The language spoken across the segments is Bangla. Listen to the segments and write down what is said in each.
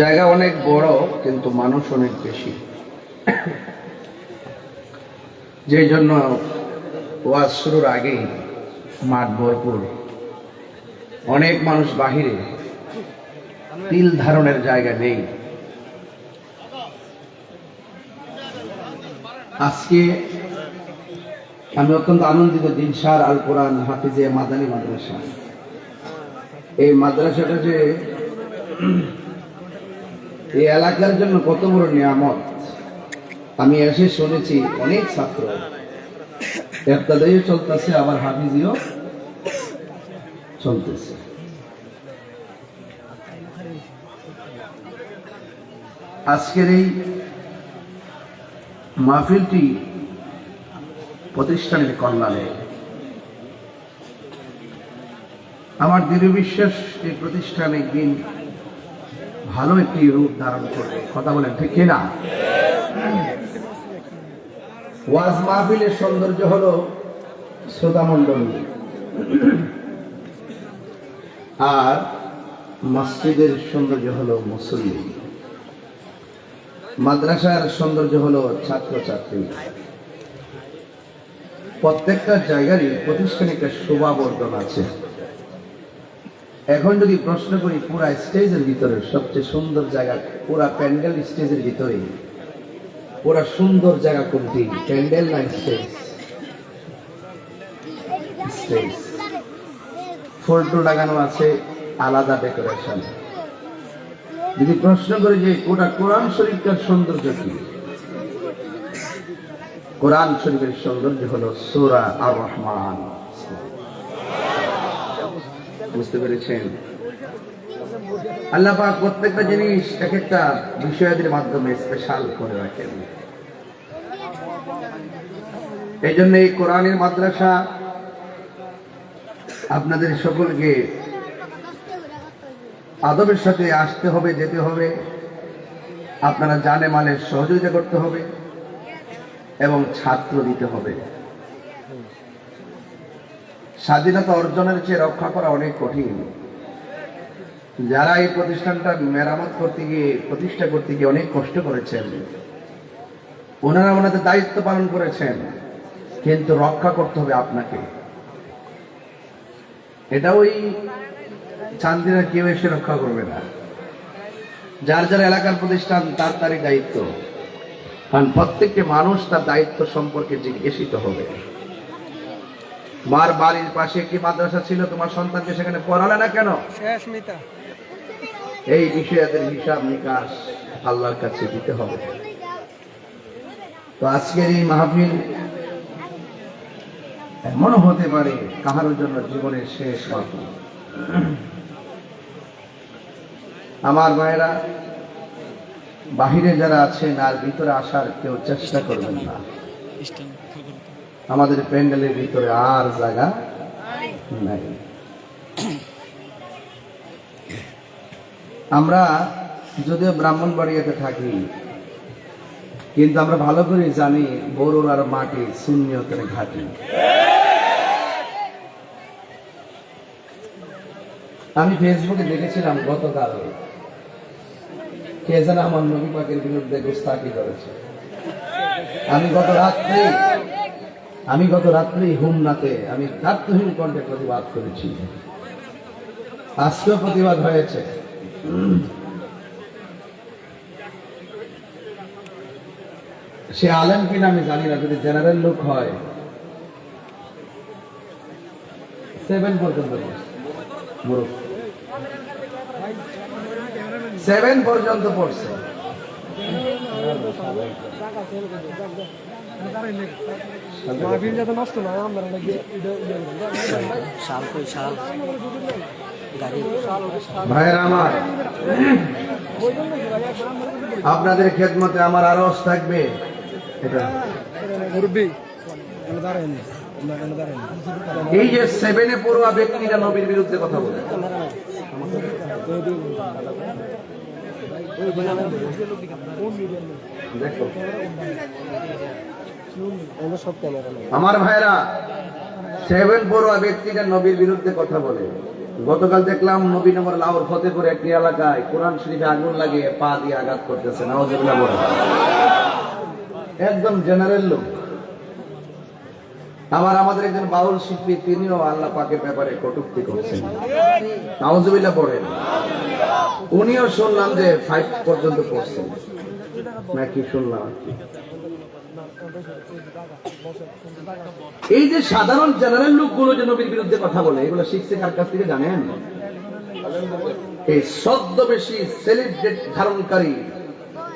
জায়গা অনেক বড়, কিন্তু মানুষ অনেক বেশি। যেই জন্য ওয়াজ শুরুর আগেই মাঠ ভরপুর। অনেক মানুষ বাহিরে, তিল ধারণের জায়গা নেই। আজকে আমি অত্যন্ত আনন্দিত দিনসার আল কোরআন হাফিজে মাদানী মাদ্রাসা। এই মাদ্রাসাটা যে এই এলাকার জন্য কত বড় নিয়ামত? আমি এসে শুনেছি অনেক ছাত্র। একতাদাইও চলতেছে, আবার হাফিজিও চলতেছে। আজকের এই মাহফিলটি প্রতিষ্ঠানের কল্যাণে। আমার দৃঢ় বিশ্বাস, এই প্রতিষ্ঠান একদিন ভালো একটি রূপ ধারণ করবে। কথা বলেন, ঠিক কিনা ওয়াজ মাহফিলের সৌন্দর্য হলো শ্রোতামণ্ডলী আর মসজিদের সৌন্দর্য হলো মুসল্লি। মাদ্রাসার সৌন্দর্য হলো ছাত্রছাত্রী। প্রত্যেকটা জায়গারই প্রতিষ্ঠানে একটা শোভাবর্ধন আছে। এখন যদি প্রশ্ন করি, পুরা স্টেজের ভিতরে সবচেয়ে সুন্দর জায়গা, পুরা প্যান্ডেল স্টেজের ভিতরে পুরা সুন্দর জায়গা কোনটি? প্যান্ডেল না স্টেজ? স্টেজ। ফুলটু লাগানো আছে, আলাদা ডেকোরেশন। যদি প্রশ্ন করি যে ওটা কোরআন শরীফটার সৌন্দর্য কি? কোরআন শরীফের সৌন্দর্য হলো সুরা আর রহমান বুঝতে আল্লাহ পাক প্রত্যেকটা জিনিস এক একটা বিষয়াদির মাধ্যমে স্পেশাল করে রাখেন। এই জন্য এই কোরআনের মাদ্রাসা আপনাদের সকলকে আদবের সাথে আসতে হবে, যেতে হবে। আপনারা জানে মালের সহযোগিতা করতে হবে এবং ছাত্র দিতে হবে। স্বাধীনতা অর্জনের চেয়ে রক্ষা করা অনেক কঠিন। যারা এই প্রতিষ্ঠানটা মেরামত করতে গিয়ে, প্রতিষ্ঠা করতে গিয়ে অনেক কষ্ট করেছেন, ওনারা ওনাদের দায়িত্ব পালন করেছেন, কিন্তু রক্ষা করতে হবে আপনাকে। এটা ওই চান্দিনা কেউ এসে রক্ষা করবে না। যার যার এলাকার প্রতিষ্ঠান, তার তারই দায়িত্ব। কারণ প্রত্যেকটি মানুষ তার দায়িত্ব সম্পর্কে জিজ্ঞেসিত হবে। মার বাড়ির পাশে একটি মাদ্রাসা ছিল তোমার সন্তানকে সেখানে পড়ালে না কেন? এই বিষয়াদের হিসাব নিকাশ আল্লাহর কাছে দিতে হবে। তো আজকের এই মাহফিল এমনও হতে পারে কাহার জন্য জীবনের শেষ মাহফিল। আমার মায়েরা বাহিরে যারা আছেন আর ভিতরে আসার কেউ চেষ্টা করবেন না। আমাদের প্যান্ডেলের ভিতরে আর জায়গা নাই। আমরা যদিও ব্রাহ্মণ ব্রাহ্মণবাড়িয়াতে থাকি, কিন্তু আমরা ভালো করে জানি বড়ুর আর মাটি শূন্যতের ঘাটি। আমি ফেসবুকে দেখেছিলাম গতকাল, কে যেন আমার নবী পাকের বিরুদ্ধে গোস্তাকি করেছে। আমি গত রাত্রে আমি গত রাত্রেই হুমনাতে আমি দার্থহীন কণ্ঠে প্রতিবাদ করেছি। আজকেও প্রতিবাদ হয়েছে। সে আলেম কিনা আমি জানি না, যদি জেনারেল লোক হয়। সেভেন পর্যন্ত সেভেন পর্যন্ত পড়ছে। মাহফিল যাতে নষ্ট আমরা নাকি শাল কই শাল? ভাইয়ের আমার আপনাদের খেদমতে আমার আরস থাকবে। এটা। নি নি। এই যে সেভেনে পড়ুয়া ব্যক্তিরা নবীর বিরুদ্ধে কথা বলে। দেখো। আমরা ভাইরা সেভেন পড়ুয়া ব্যক্তিরা নবীর বিরুদ্ধে কথা বলে। গতকাল দেখলাম নবীনগর লাহোর ফতেপুর একটি এলাকায় কোরআন শরীফে আগুন লাগিয়ে পা দিয়ে আঘাত করতেছে একদম জেনারেল লোক, আবার আমাদের একজন বাউল শিল্পী, তিনিও আল্লাহ পাকের ব্যাপারে কটুক্তি করছেন। নওয়াজুবিল্লাহ পড়েন। উনিও শুনলাম যে ফাইভ পর্যন্ত পড়ছেন নাকি শুনলাম। এই যে সাধারণ জেনারেল লোকগুলো যে নবীর বিরুদ্ধে কথা বলে, এগুলো শিখছে কার কাছ থেকে জানেন? এই সদ্য বেশি সেলিব্রেট ধারণকারী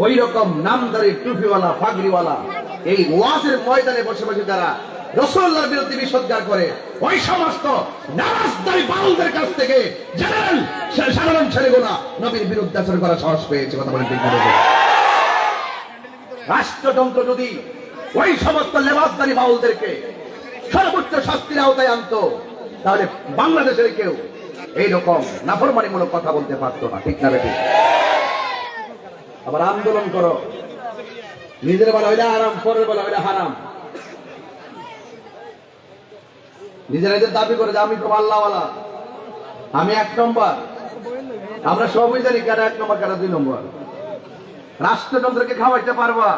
ওই রকম নামদারি টুপিওয়ালা ফাগরিওয়ালা এই ওয়াজের ময়দানে বসে বসে যারা রসুল্লাহর বিরুদ্ধে বিষোদ্গার করে, ওই সমস্ত নামাজদারি বাউলদের কাছ থেকে জেনারেল সাধারণ ছেলেগুলা নবীর বিরুদ্ধে আচরণ করা সাহস পেয়েছে, কথা ঠিক না যদি ওই সমস্ত লেবাসদারি বাউলদেরকে সর্বোচ্চ শাস্তির আওতায় আনতো, তাহলে বাংলাদেশের কেউ এইরকম নাফরমানিমূলক কথা বলতে পারতো না, ঠিক না বেঠিক আবার আন্দোলন করো। নিজের বেলা হইলে আরাম পরের বেলা হইলে হারাম। নিজেরা নিজের দাবি করে যে আমি তো আল্লাহওয়ালা আমি এক নম্বর। আমরা সবই জানি কারা এক নম্বর কারা দুই নম্বর। রাষ্ট্রযন্ত্রকে খাওয়াইতে পারবা।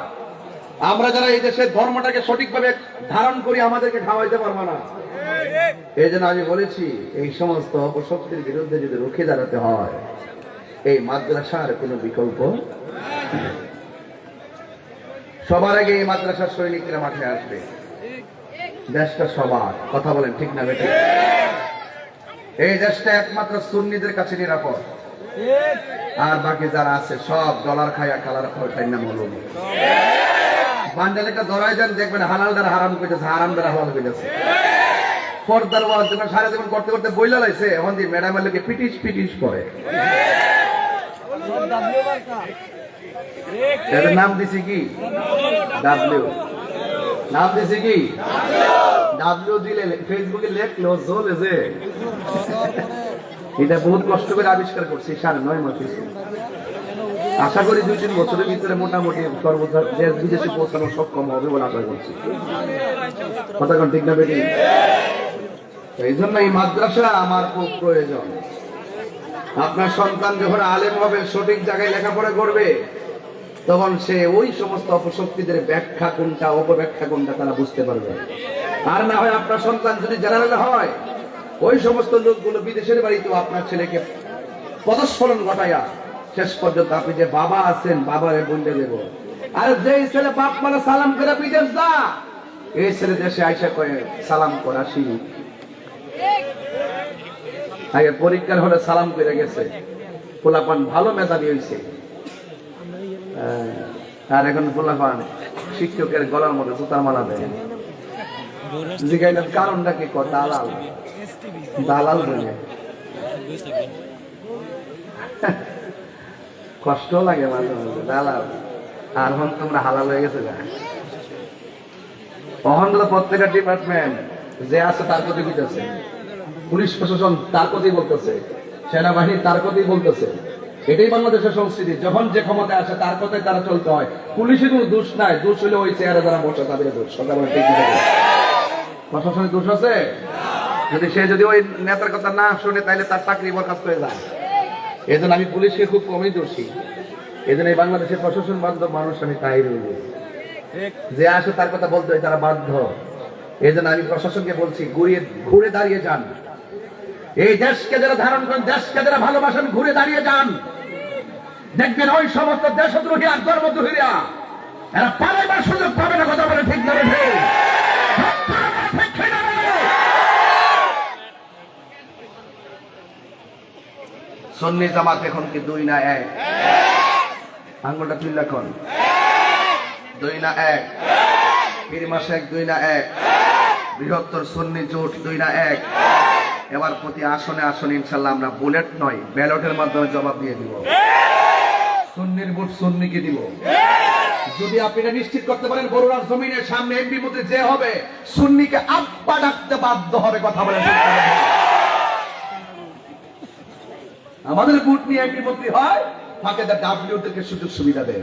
আমরা যারা এই দেশের ধর্মটাকে সঠিকভাবে ধারণ করি, আমাদেরকে খাওয়াইতে পারব না। এই জন্য আমি বলেছি, এই সমস্ত অপশক্তির বিরুদ্ধে যদি রুখে দাঁড়াতে হয়, এই মাদ্রাসার কোনো বিকল্প সবার আগে এই মাদ্রাসার সৈনিকরা মাঠে আসবে। দেশটা সবার। কথা বলেন ঠিক না বেটে? এই দেশটা একমাত্র সুন্নিদের কাছে নিরাপদ। আর বাকি যারা আছে, সব ডলার খায়া, কালার খাই না মলম বান্ডেল একটা ধরাই দেন, দেখবেন হালাল দ্বারা হারাম হারাম দ্বারা হালাল পর্দার ওয়াজ সারা করতে করতে বইলা লাইছে, এখন দিয়ে লোকে পিটিস পিটিস করে। এটার নাম দিছি কি? ডাব্লিউ। নাম দিছি কি? ডাব্লিউ দিলে ফেসবুকে লেখলো যে। এটা বহুত কষ্ট করে আবিষ্কার করছি, সাড়ে নয় মাস। আশা করি দুই তিন বছরের ভিতরে মোটামুটি সর্বোচ্চ দেশ বিদেশে পৌঁছানো সক্ষম হবে বলে আশা করছি। কথা ঠিক না বেটি? এই জন্য এই মাদ্রাসা আমার খুব প্রয়োজন। আপনার সন্তান যখন আলেম হবে, সঠিক জায়গায় লেখাপড়া করবে, তখন সে ওই সমস্ত অপশক্তিদের ব্যাখ্যা কোনটা, অপব্যাখ্যা কোনটা তারা বুঝতে পারবে। আর না হয় আপনার সন্তান যদি জেনারেল হয়, ওই সমস্ত লোকগুলো বিদেশের বাড়িতেও আপনার ছেলেকে পদস্ফলন ঘটাইয়া শেষ পর্যন্ত আপনি যে বাবা আছেন, বাবারে বললে দেব। আর যে ছেলে বাপ মানে সালাম করে বিদেশ যা। এই ছেলে দেশে আইসা করে সালাম করা শিখি আগে পরীক্ষার হলে সালাম করে গেছে। পোলাপান ভালো মেধাবী হয়েছে আর এখন পোলাপান শিক্ষকের গলার মধ্যে জুতার মালা দেয় কারণটা কি? দালাল। দালাল বলে। কষ্ট লাগে মাঝে মাঝে, দালাল। আর এখন তোমরা হালাল হয়ে গেছে না অহন তো প্রত্যেকটা ডিপার্টমেন্ট যে আছে তার প্রতি দিতেছে পুলিশ প্রশাসন তার প্রতি বলতেছে। সেনাবাহিনী তার প্রতি বলতেছে। এটাই বাংলাদেশের সংস্কৃতি। যখন যে ক্ষমতায় আসে, তার কথাই তারা চলতে হয়। পুলিশের কোনো দোষ নাই। দোষ হলে ওই চেয়ারে যারা বসে, তাদের দোষ। প্রশাসনের দোষ আছে? যদি সে যদি ওই নেতার কথা না শুনে তাহলে তার চাকরি বরখাস্ত হয়ে যায়। এই আমি পুলিশকে খুব কমই দোষী। এই জন্য এই বাংলাদেশের প্রশাসন বান্ধব মানুষ আমি তাই রইল। যে আসে তার কথা বলতে হয়, তারা বাধ্য। এই জন্য আমি প্রশাসনকে বলছি, ঘুরে ঘুরে দাঁড়িয়ে যান। এই দেশকে যারা ধারণ করেন, দেশকে যারা ভালোবাসেন, ঘুরে দাঁড়িয়ে যান। দেখবেন ওই সমস্ত দেশদ্রোহী আর ধর্মদ্রোহীরা, এরা পালাইবার সুযোগ পাবে না, কথা বলে ঠিক না রে ঠিক? ঠিক কি না রে? সন্নি জামাত এখন কি দুই না এক? আঙ্গুলটা তুই এখন দুই না এক। পীর মাসে এক দুই না এক। বৃহত্তর সন্নি জোট দুই না এক। এবার প্রতি আসনে আসনে ইনশাল্লাহ আমরা বুলেট নয় ব্যালটের মাধ্যমে জবাব দিয়ে দিব। সুন্নির ভোট সুন্নিকে দিব। যদি আপনি এটা নিশ্চিত করতে পারেন বড়ুয়ার জমিনের সামনে এমপি মধ্যে যে হবে সুন্নিকে আব্বা ডাকতে বাধ্য হবে কথা বলে আমাদের বুট নিয়ে একটি মন্ত্রী হয় ফাঁকে ডাব্লিউ থেকে সুযোগ সুবিধা দেয়।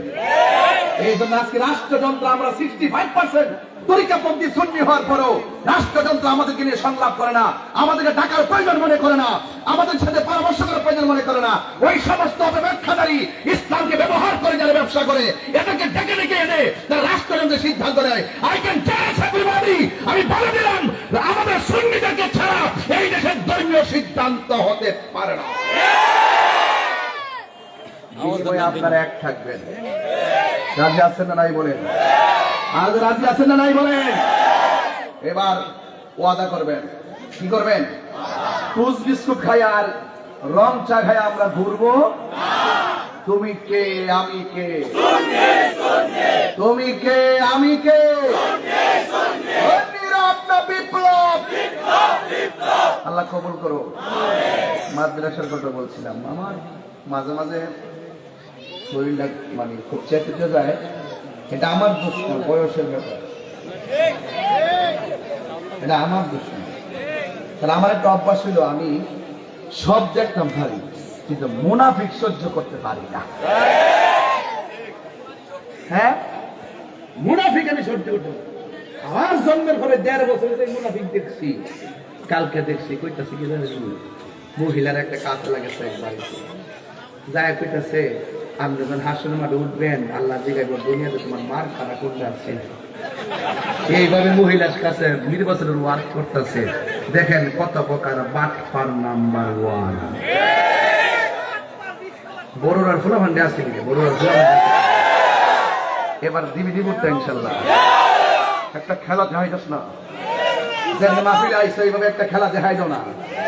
এই জন্য আজকে রাষ্ট্রযন্ত্র আমরা সিক্সটি ফাইভ পার্সেন্ট তরিকাপন্থী সুন্নি হওয়ার পরও রাষ্ট্রযন্ত্র আমাদেরকে নিয়ে সংলাপ করে না, আমাদেরকে টাকার প্রয়োজন মনে করে না, আমাদের সাথে পরামর্শ করার প্রয়োজন মনে করে না। ওই সমস্ত অপব্যাখ্যাদারী ইসলামকে ব্যবহার করে যারা ব্যবসা করে এটাকে ডেকে ডেকে এনে তারা রাষ্ট্রযন্ত্রের সিদ্ধান্ত নেয়। আই ক্যান আমি বলে দিলাম, আমাদের সুন্নিদেরকে ছাড়া এই দেশের ধর্মীয় সিদ্ধান্ত হতে পারে না। বিনিময়ে আপনারা এক থাকবেন। রাজি আছেন না নাই বলেন? আজ রাজি আছেন না নাই বলেন? এবার ওয়াদা করবেন। কি করবেন? টুস বিস্কুট খাই আর রং চা খাই আমরা ঘুরবো? তুমি কে আমি কে? তুমি কে আমি কে? আল্লাহ কবুল করো মাদ্রাসার কথা বলছিলাম। আমার মাঝে মাঝে শরীরটা মানে খুব চেপে যায়, এটা আমার দোষ না, বয়সের ব্যাপার। এটা আমার দোষ না। তাহলে আমার একটা অভ্যাস ছিল, আমি সব দেখতাম ভারী, কিন্তু মোনাফিক সহ্য করতে পারি না। হ্যাঁ? মুনাফিক আমি সহ্য করতে আমার জন্মের পরে দেড় বছর ধরে মুনাফিক দেখছি, কালকে দেখছি, কইতাছি কি জানিস মহিলার একটা কাজ লাগেছে এক বাড়িতে যায় কইতাছে আপনি যখন হাসনের মাঠে উঠবেন, আল্লাহ দুনিয়াতে তোমার মার করতে আসছে এইভাবে মহিলার কাছে নির্বাচনের ওয়ার্ক করতেছে। দেখেন কত প্রকার নাম্বার ওয়ান। বড়রার বড়রার এবার দিবি দিব ইনশাল্লাহ একটা খেলা দেখাইতাস না? যেন মাহফিলে আইসে, এইভাবে একটা খেলা দেখাই দাও না?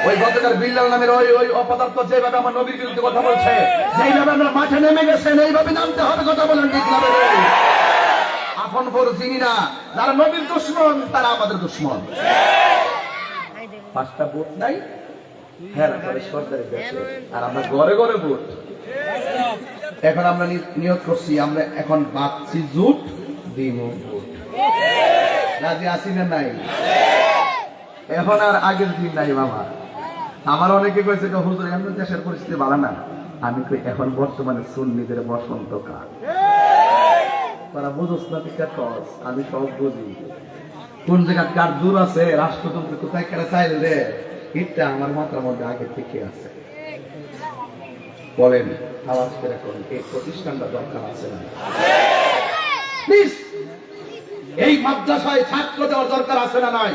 ওই গতকাল বিল্লাল নামের ওই ওই অপদার্থ যেভাবে আমার নবীর বিরুদ্ধে কথা বলছে, যেইভাবে আমরা মাঠে নেমে গেছেন, এইভাবে নামতে হবে কথা বলেন ঠিক? আপন পর চিনি না, যারা নবীর দুশ্মন, তারা আমাদের দুশ্মন। পাঁচটা ভোট নাই? হ্যাঁ আর আমরা ঘরে ঘরে ভোট। এখন আমরা নিয়োগ করছি, আমরা এখন ভাবছি জুট দিব ভোট। রাজি আসি না নাই? এখন আর আগের দিন নাই বাবা আমার অনেকে কয়েছে যে, হুজুর এমন দেশের পরিস্থিতি ভালো না। আমি কই এখন বর্তমানে সুন্নিদের বসন্তকাল তারা বুঝোস না টিকা টস আমি সব বুঝি। কোন জায়গা কার দূর আছে রাষ্ট্রতন্ত্র কোথায় কেন চাইলে রে? এটা আমার মাথার মধ্যে আগে থেকে আছে। বলেন আওয়াজ করে কোন এই প্রতিষ্ঠানটা দরকার আছে না? এই মাদ্রাসায় ছাত্র দেওয়ার দরকার আছে না নাই?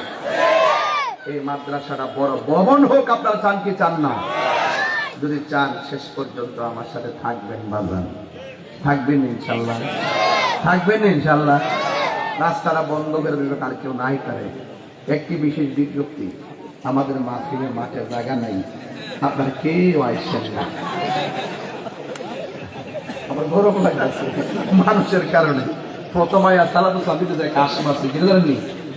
এই মাদ্রাসাটা বড় ভবন হোক, আপনারা চান কি চান না। যদি চান, শেষ পর্যন্ত আমার সাথে থাকবেন বাবা থাকবেন ইনশাল্লাহ। থাকবেন ইনশাল্লাহ। রাস্তাটা বন্ধ করে দিলে তার কেউ নাই করে একটি বিশেষ বিজ্ঞপ্তি, আমাদের মাহফিলের মাঠে জায়গা নাই। আপনারা কেউ আসছেন না। আমার লাগছে মানুষের কারণে। প্রথমে সালাদু সাবিতে যায় কাশ মারছে কিন্তু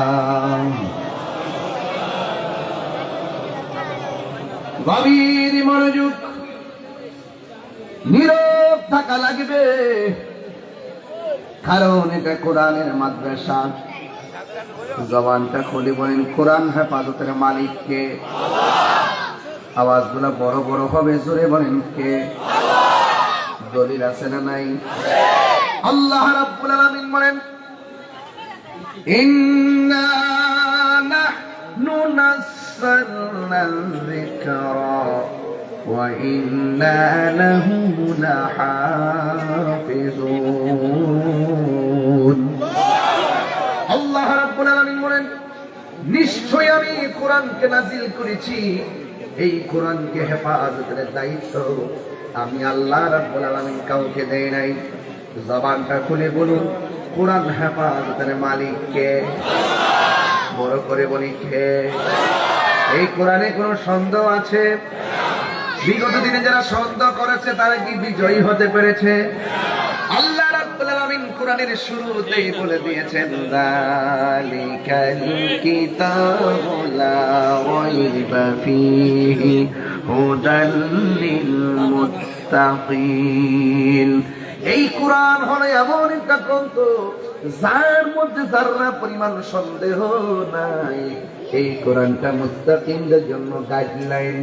গভীর মনোযোগ, নীরব থাকা লাগবে। কারণ এটা কোরআনের মাদ্রাসা। জবানটা খুলে বলেন, কোরআন হেফাজতের মালিককে আওয়াজগুলো বড় বড় হবে, জোরে বলেন কে? দলিল আছে না নাই? আল্লাহ রাব্বুল আলামিন বলেন, ইন্না নাহনু নাযালনা যিকরা ওয়া ইন্না লাহু লাহাফিজুন আল্লাহ রাব্বুল আলামিন বলেন নিশ্চয় আমি কোরআনকে নাজিল করেছি। এই কোরআনকে হেফাজতের দায়িত্ব আমি আল্লাহ রাব্বুল আলামিন কাউকে দেই নাই। জবানটা খুলে বলুন, কোরআন হেফাজতের মালিককে বড় করে বলি, কে? এই কোরআনে কোনো সন্দেহ আছে? বিগত দিনে যারা সন্দেহ করেছে, তারা কি বিজয়ী হতে পেরেছে? আল্লাহ কোরআনের শুরুতেই বলে দিয়েছেন এই কোরআন হলো এমন একটা গ্রন্থ যার মধ্যে যারা পরিমাণ সন্দেহ নাই, এই কোরআনটা মুত্তাকিনদের জন্য গাইডলাইন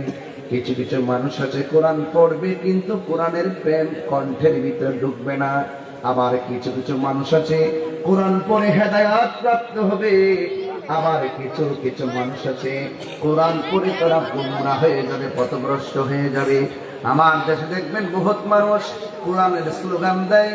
কিছু কিছু মানুষ আছে, কোরআন পড়বে, কিন্তু কোরআনের প্রেম কণ্ঠের ভিতরে ঢুকবে না। আবার কিছু কিছু মানুষ আছে, কোরআন পড়ে হেদায়াত প্রাপ্ত হবে। আবার কিছু কিছু মানুষ আছে, কোরআন পড়ে তারা গুমরা হয়ে যাবে, পথভ্রষ্ট হয়ে যাবে। আমার দেশে দেখবেন বহুত মানুষ কোরআনের স্লোগান দেয়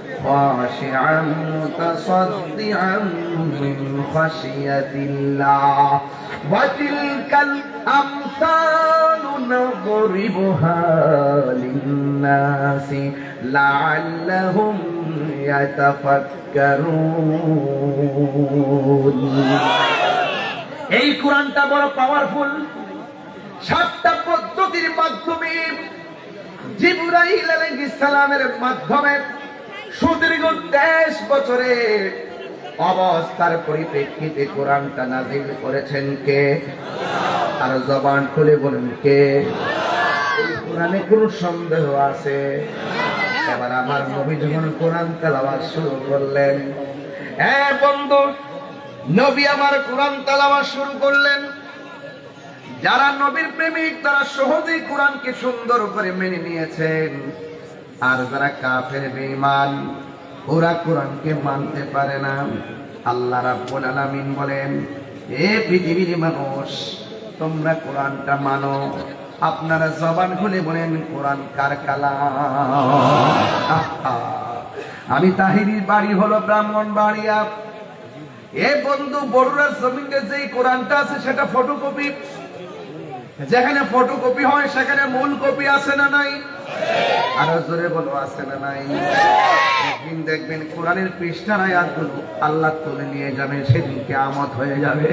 خاشعا متصدعا من خشية الله وتلك الأمثال نضربها للناس لعلهم يتفكرون এই কোরআনটা বড় পাওয়ারফুল সাতটা পদ্ধতির মাধ্যমে জিবরাইল আলাইহিস সালামের মাধ্যমে সুদীর্ঘ দেশ বছরে অবস্থার পরিপ্রেক্ষিতে কোরআনটা নাজিল করেছেন কে? আর জবান খুলে বলেন কে? কোরআনে কোনো সন্দেহ আছে? এবার আমার নবী যখন কোরআন তেলাওয়াত শুরু করলেন হ্যাঁ বন্ধু, নবী আমার কোরআন তেলাওয়াত শুরু করলেন। যারা নবীর প্রেমিক, তারা সহজেই কোরআনকে সুন্দর করে মেনে নিয়েছেন। আর যারা কাফের, বেঈমান, ওরা কোরআনকে মানতে পারে না। আল্লাহ রাব্বুল আলামিন বলেন, এ পৃথিবীর মানুষ, তোমরা কোরআনটা মানো। আপনারা জবান খুলে বলেন, কোরআন কার আমি তাহিরির বাড়ি হলো ব্রাহ্মণ বাড়িয়া এ বন্ধু, বড়ুরা জমিনে যেই কোরআনটা আছে সেটা ফটোকপি যেখানে ফটোকপি হয়, সেখানে মূল কপি আছে না নাই? আরও জোরে বলো, আছে না নাই? একদিন দেখবেন কোরআনের পৃষ্ঠা নাই আর আল্লাহ তুলে নিয়ে যাবেন সেদিনকে আমত হয়ে যাবে।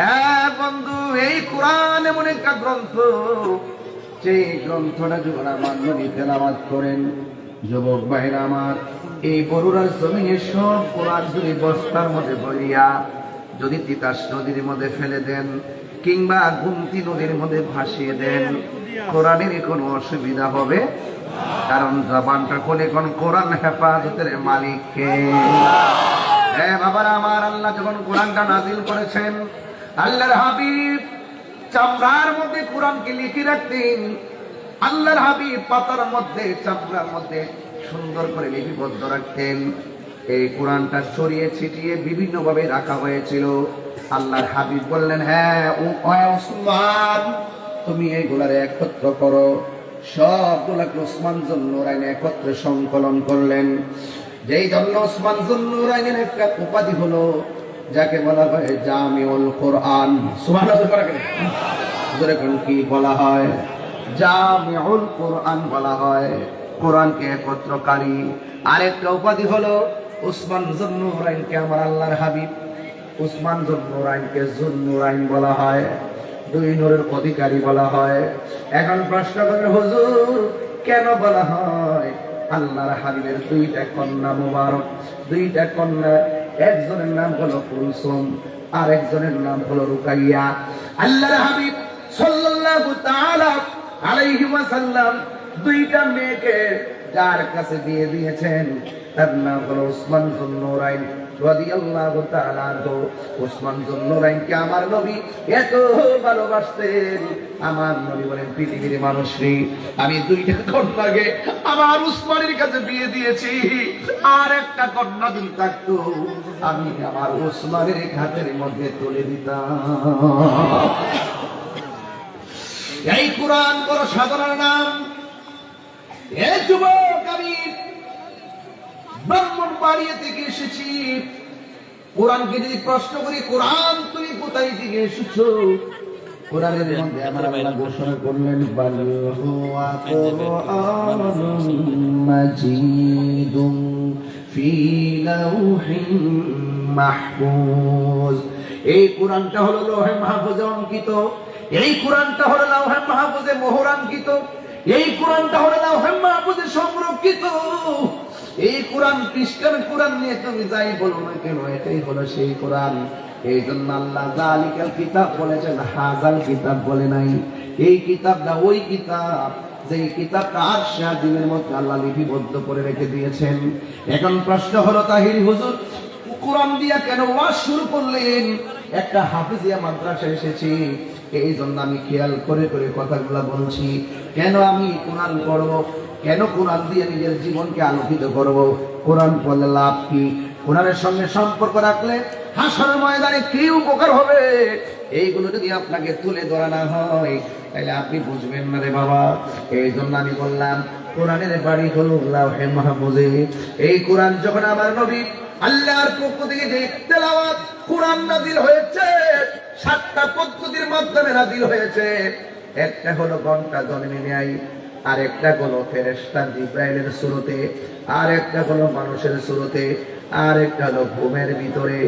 হ্যাঁ বন্ধু, এই কোরআন এমন একটা গ্রন্থ যে গ্রন্থটা যখন আমার নবী তেলাওয়াত করেন যুবক ভাইরা আমার, এই বড়ুরার জমিনে সব কোরআন যদি বস্তার মধ্যে ভরিয়া, যদি তিতাস নদীর মধ্যে ফেলে দেন, কিংবা গুমতি নদীর মধ্যে ভাসিয়ে দেন কোরআনের কোনো অসুবিধা হবে? কারণ জবানটা কোনে কোন কোরআন হেফাজতের মালিককে। হ্যাঁ বাবার, আমার আল্লাহ যখন কোরআনটা নাজিল করেছেন, আল্লাহর হাবিব চামড়ার মধ্যে কোরআনকে লিখে রাখতেন। আল্লাহর হাবিব পাতার মধ্যে, চামড়ার মধ্যে সুন্দর করে লিপিবদ্ধ রাখতেন। এই কোরআনটা ছড়িয়ে ছিটিয়ে বিভিন্ন ভাবে রাখা হয়েছিল। আল্লাহর হাবিব বললেন হ্যাঁ ও, ওয়া উসমান তুমি এইগুলারে একত্র করো। সবগুলাকে ওসমান জন্নুরাইনে একত্রে সংকলন করলেন? যেই জন্য ওসমান জন্নুরাইনের একটা উপাধি হলো, যাকে বলা হয় জামিউল কোরআন। কোন কি বলা হয়? জামিউল কোরআন বলা হয়। কোরআনকে একত্রকারী। আরেকটা উপাধি হলো, উসমান জন্নুরাইনকে আমার আল্লাহর হাবিব। উসমান জন্নুরাইনকে জন্নুরাইন বলা হয়। দুই নূরের অধিকারী বলা হয়। এখন প্রশ্ন করে, হুজুর, কেন বলা হয় আল্লাহর হাবিবের দুইটা কন্যা মুবারক? দুইটা কন্যা, একজনের নাম হলো কুলসুম আর একজনের নাম হলো রুকাইয়া। আল্লাহর হাবিব সাল্লাল্লাহু তাআলা আলাইহি ওয়াসাল্লাম দুইটা মেয়েকে যার কাছে দিয়ে দিয়েছেন, তার নাম হলো উসমান জুন্নুরাইন রাদিয়াল্লাহু তাআলা উসমান জুন্নুরাইনকে আমার নবী এত ভালোবাসতেন। আমার নবী বলেন, পৃথিবীর আমি দুইটা আমার উসমানের কাছে বিয়ে দিয়েছি, আর একটা কন্যা যদি থাকতো, আমি আমার উসমানের হাতের মধ্যে তুলে দিতাম। এই কোরআন বড় সাধারণ নাম। এ যুবক, আমি ব্রাহ্মণ বাড়িয়ে থেকে এসেছি। কোরআনকে যদি প্রশ্ন করি, কোরআন তুমি কোথায় থেকে এসেছ? এই কোরআনটা হলো লৌহে মাহফুজে অঙ্কিত। এই কোরআনটা হলো লৌহে মাহফুজে মোহরাঙ্কিত। এই কোরআনটা হলো লৌহে মাহফুজে সংরক্ষিত। এই কোরআন খ্রিস্টান কোরআন নিয়ে তুমি যাই বলো না কেন? এটাই হলো সেই কোরআন। এই জন্য আল্লাহ জালিকাল কিতাব বলেছেন, হাজাল কিতাব বলে নাই। এই কিতাবটা, ওই কিতাব যে কিতাবটা আর শাহিমের মধ্যে আল্লাহ লিপিবদ্ধ করে রেখে দিয়েছেন। এখন প্রশ্ন হলো তাহির হুজুর, কোরআন দিয়া কেন ওয়াজ শুরু করলেন? একটা হাফিজিয়া মাদ্রাসা এসেছি। এই জন্য আমি খেয়াল করে করে কথাগুলো বলছি, কেন আমি কোরআন পড়ব? কেন কোরআন দিয়ে নিজের জীবনকে আলোকিত করব? কোরআন পড়লে লাভ কি? কোরআনের সঙ্গে সম্পর্ক রাখলে হাসরের ময়দানে কি উপকার হবে? এইগুলো যদি আপনাকে তুলে ধরা না হয়, তাহলে আপনি বুঝবেন না রে বাবা। এই জন্য আমি বললাম, কোরআনের বাড়ি হলো লাউহে মাহফুজে এই কোরআন যখন আমার নবী আল্লাহর পক্ষ থেকে যে তেলাওয়াত কোরআন নাজিল হয়েছে সাতটা পদ্ধতির মাধ্যমে নাজিল হয়েছে। একটা হলো ঘণ্টা জন্মে নেয় আর একটা হলো ফেরেস্তা জিব্রাইলের শুরুতে আর একটা হলো মানুষের শুরুতে আর একটা হলো ঘুমের ভিতরে।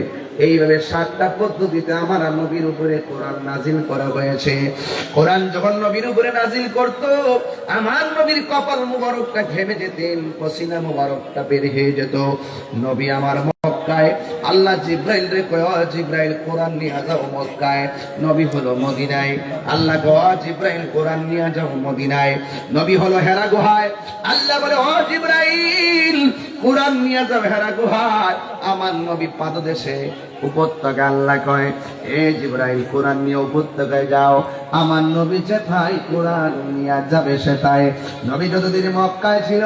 এইভাবে সাতটা পদ্ধতিতে আমার নবীর উপরে কোরআন নাজিল করা হয়েছে। কোরআন যখন নবীর উপরে নাজিল করত, আমার নবীর কপাল মুবারকটা ঘেমে যেতেন, পসিনা মুবারকটা বের হয়ে যেত। নবী আমার মক্কায়। আল্লাহ জিব্রাইল রে কয় জিব্রাইল, কোরআন নিয়ে যাও মক্কায়। নবী হলো মদিনায়। আল্লাহ গো জিব্রাইল, কোরআন নিয়ে যাও মদিনায়। নবী হলো হেরা গুহায়। আল্লাহ বলে, ও জিব্রাইল, কোরআন নিয়ে যাও হেরা গুহায়। আমার নবী পাদদেশে উপত্যকা আল্লাহ কয়, এ জিব্রাইল, কোরআন নিয়ে উপত্যকায় যাও। আমার নবী যেথায় কোরআন নিয়ে যাবে সেটাই নবী যতদিন মক্কায় ছিল,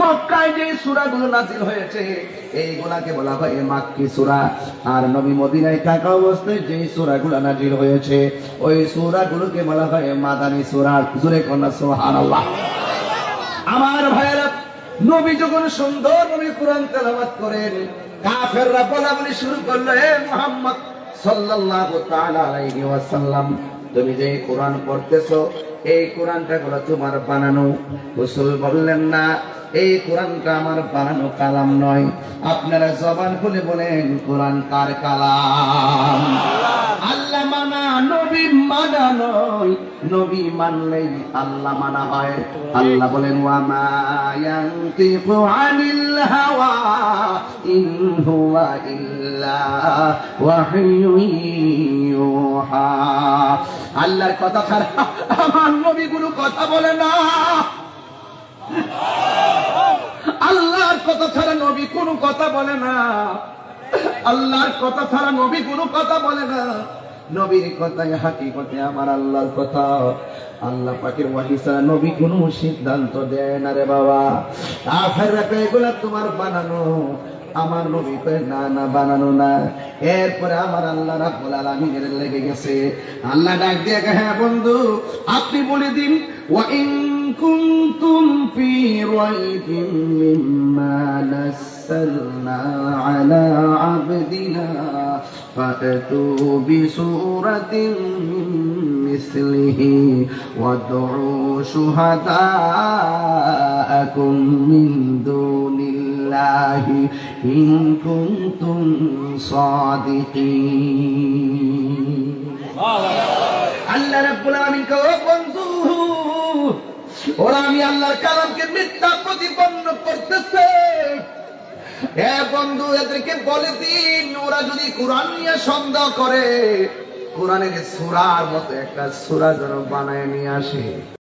মক্কায় যে সূরাগুলো নাজিল হয়েছে এইগুলাকে বলা হয় মাক্কি সূরা। আর নবী মদিনায় থাকা অবস্থায় যে সূরাগুলো নাজিল হয়েছে, ওই সূরাগুলোকে বলা হয় মাদানী সূরা। জুরে কন্যা, সুবহানাল্লাহ। আমার ভাইয়েরা, নবী যখন সুন্দর নবী কোরআন তেলাওয়াত করেন, কাফেররা বলা বলি শুরু করল হে মুহাম্মদ সাল্লাল্লাহু তাআলা আলাইহি ওয়াসাল্লাম, তুমি যে কোরআন পড়তেছো, এই কোরআনটা হলো তোমার বানানো। রাসূল বললেন, না এই কোরআনটা আমার বানানো কালাম নয়। আপনারা জবান খুলে বলেন, কোরআন কার কালাম? আল্লাহ মানা, নবী মানা নয়। নবী মানলেই আল্লাহ মানা হয়। আল্লাহ বলেন আল্লাহর কথা ছাড়া আমার নবী কোনো কথা বলে না। আল্লাহর কথা ছাড়া নবী কোনো কথা বলে না। আল্লাহর কথা ছাড়া নবী কোনো কথা বলে না। নবীর কথাই হাকিকতে আমার আল্লাহর কথা। আল্লাহ পাকের ওয়াহি ছাড়া নবী কোনো সিদ্ধান্ত দেয় না রে বাবা। কাফেররা এগুলা তোমার বানানো। আমার নবী কয় না না বানানো না এরপরে আমার আল্লাহ রাব্বুল আলামিনের লেগে গেছে আল্লাহ ডাক দিয়ে কয়, হ্যাঁ বন্ধু আপনি বলে দিন ওয়া ইন কুনতুম ফি রাইবিন মিম্মা নাসালনা আলা আবদিনা فأتوا بسورة من مثله وادعوا شهداءكم من دون الله إن كنتم صادقين আল্লাহ রাব্বুল আলামিন কে ও বন্ধু ওরা আমি আল্লাহর কালামকে মিথ্যা প্রতিপন্ন করতেছে এ বন্ধু এদেরকে বলে দিন ওরা যদি কোরআন নিয়ে সন্দেহ করে কোরআনের সূরার মতো একটা সূরা যেন বানায় নিয়ে আসে